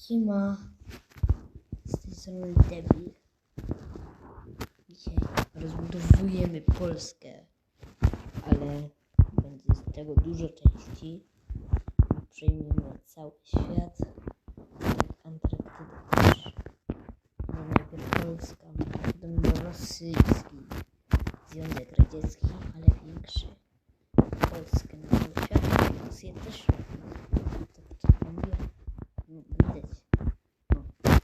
Siema. Z tej strony Debil. Dzisiaj rozbudowujemy Polskę, ale będzie z tego dużo części. Przejmiemy cały świat, jak Antarktydę też. No najpierw Polska, potem do rosyjski, Związek Radziecki, ale większy. Polskę na cały świat, Rosję też. To tak mówię. No, widać. No, tak.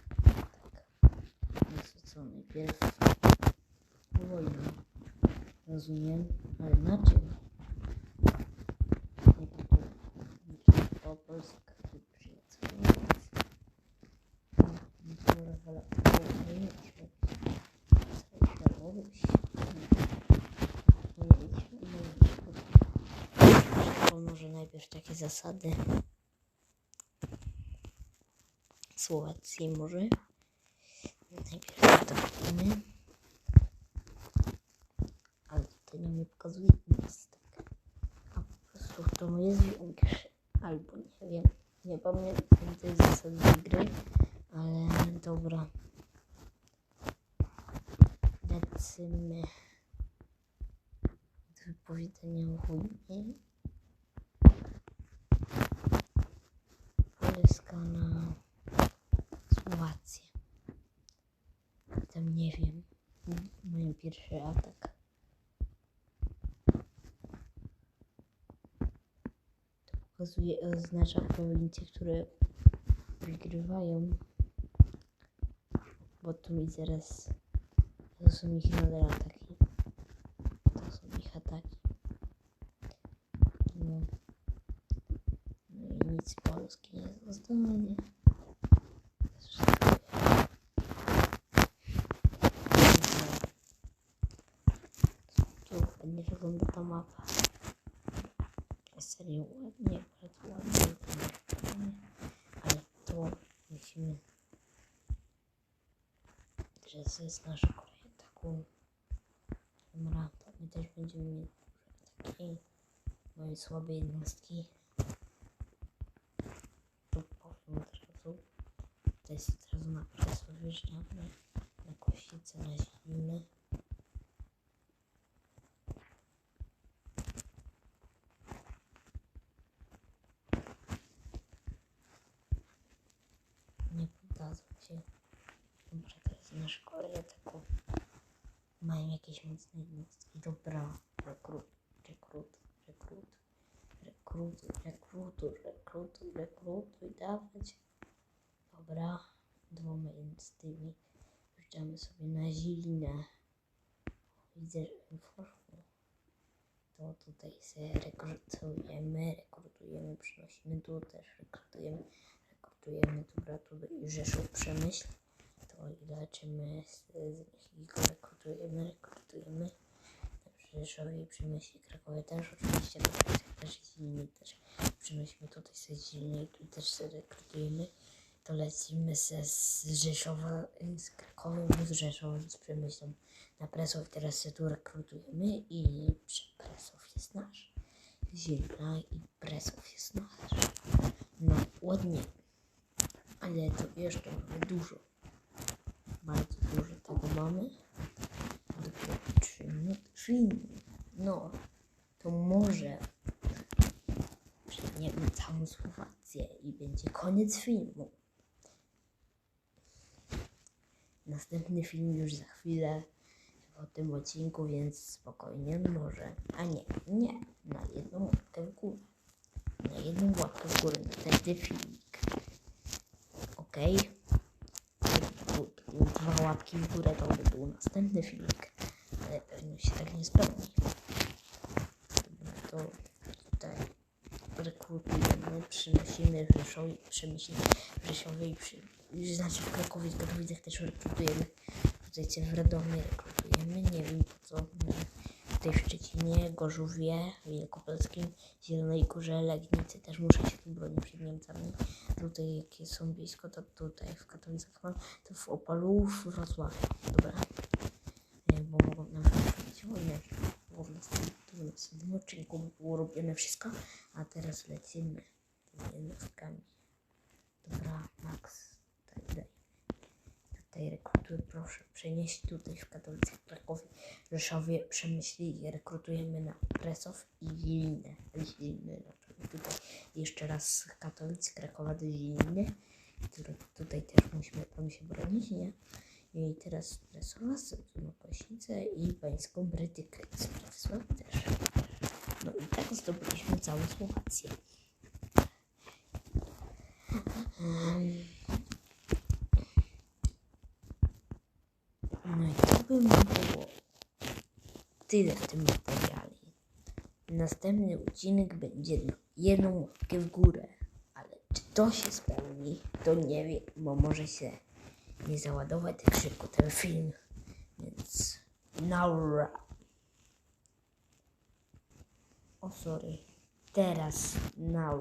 No to najpierw wojna. Rozumiem, ale na czym? Nie po to, to Polska tu przyjaciół. Nie mieliśmy, nie mieliśmy. To może najpierw takie zasady. Słowacji może. Najpierw to kupimy. Ale tutaj nam nie pokazuje listek. A po prostu to jest większy. Albo nie wiem. Nie pamiętam tej zasady gry. Ale dobra. Lecimy. Do wypowiedzenia o wojnie. Polska na Słowację. Tam nie wiem. Mają pierwszy atak. To pokazuje, oznacza prowincje, które wygrywają. Bo tu mi zaraz. To są ich nadal ataki. To są ich ataki. No. No i nic Polski nie zostanie. Tu ładnie wygląda ta mapa. Serio ładnie, bardzo ładnie wygląda. Ale to musimy... To jest nasza kolej taką... Dobra, my też będziemy dużo takiej mojej słabej jednostki. To powiem od razu. To jest od razu na wjeżdżamy. Na Kościce, na Zilinę. Nie poddadzą się. Nasz kolej taką. Mają jakieś mocne jednostki. Dobra, rekrut, rekrut, rekrut, rekrutuj, rekrutuj, rekrutuj, rekrutuj, dawać. Dobra, dwoma tymi wjeżdżamy sobie na zilinę. Widzę, że poszło. To tutaj sobie rekrutujemy, rekrutujemy, przynosimy tu też, rekrutujemy, rekrutujemy, dobra, tu i Rzeszów Przemyśl. To i leczymy z, z nich rekrutujemy, rekrutujemy. Rzeszowie Przemyśle Krakowie też oczywiście, Krakowie też Zilny też Przemyślmy tutaj i tu też rekrutujemy. To lecimy se z Rzeszowa, y, z Krakowem, z Rzeszowem, z Przemyślem na Presów. Teraz się tu rekrutujemy i Presów jest nasz. Zilna i Presów jest nasz. No, ładnie. Ale to jeszcze dużo. Mamy. Minuty filmu. No, to może przejmiemy całą Słowację i będzie koniec filmu. Następny film już za chwilę po tym odcinku, więc spokojnie może. A nie, nie, na jedną łapkę w górę. Na jedną łapkę w górę następny filmik. Okej? Dwa łapki w górę to by był następny filmik. Ale pewnie się tak nie spełni. To tutaj rekrutujemy, przynosimy w Rzeszowie, przemyślimy w Rzeszowie przy, znaczy w Krakowie, w Katowicach też rekrutujemy. Tutaj w Radomie rekrutujemy, nie wiem po co. Tutaj w Szczecinie, Gorzowie, Wielkopolskim, Zielonej Górze, Legnicy też muszę się tu bronić przed Niemcami. Tutaj jakie są blisko, to tutaj w Katowicach mam, to w Opalu, w Wrocławiu. Dobra. E, Bo mogą nam zrobić wojnę. Bo w następnym, odcinku było robione wszystko, a teraz lecimy tymi jednostkami. Dobra, Max. Proszę przenieść tutaj w Katowicach, Krakowie, Rzeszowie, Przemyśli i rekrutujemy na Presow i Zilinę. Zilinę, no, tutaj jeszcze raz z Katowic, Krakowa do Ziliny, tutaj też musimy tam się bronić, nie? I teraz Presowa, Sędziowa Kośnicę i Pańską Brytykę z Bratysławy też. No i tak zdobyliśmy całą Słowację. No i to by było tyle w tym materiale. Następny odcinek będzie jedną łapkę w górę, ale czy to się spełni, to nie wiem, bo może się nie załadować tak szybko ten film, więc naura. O sorry, teraz now.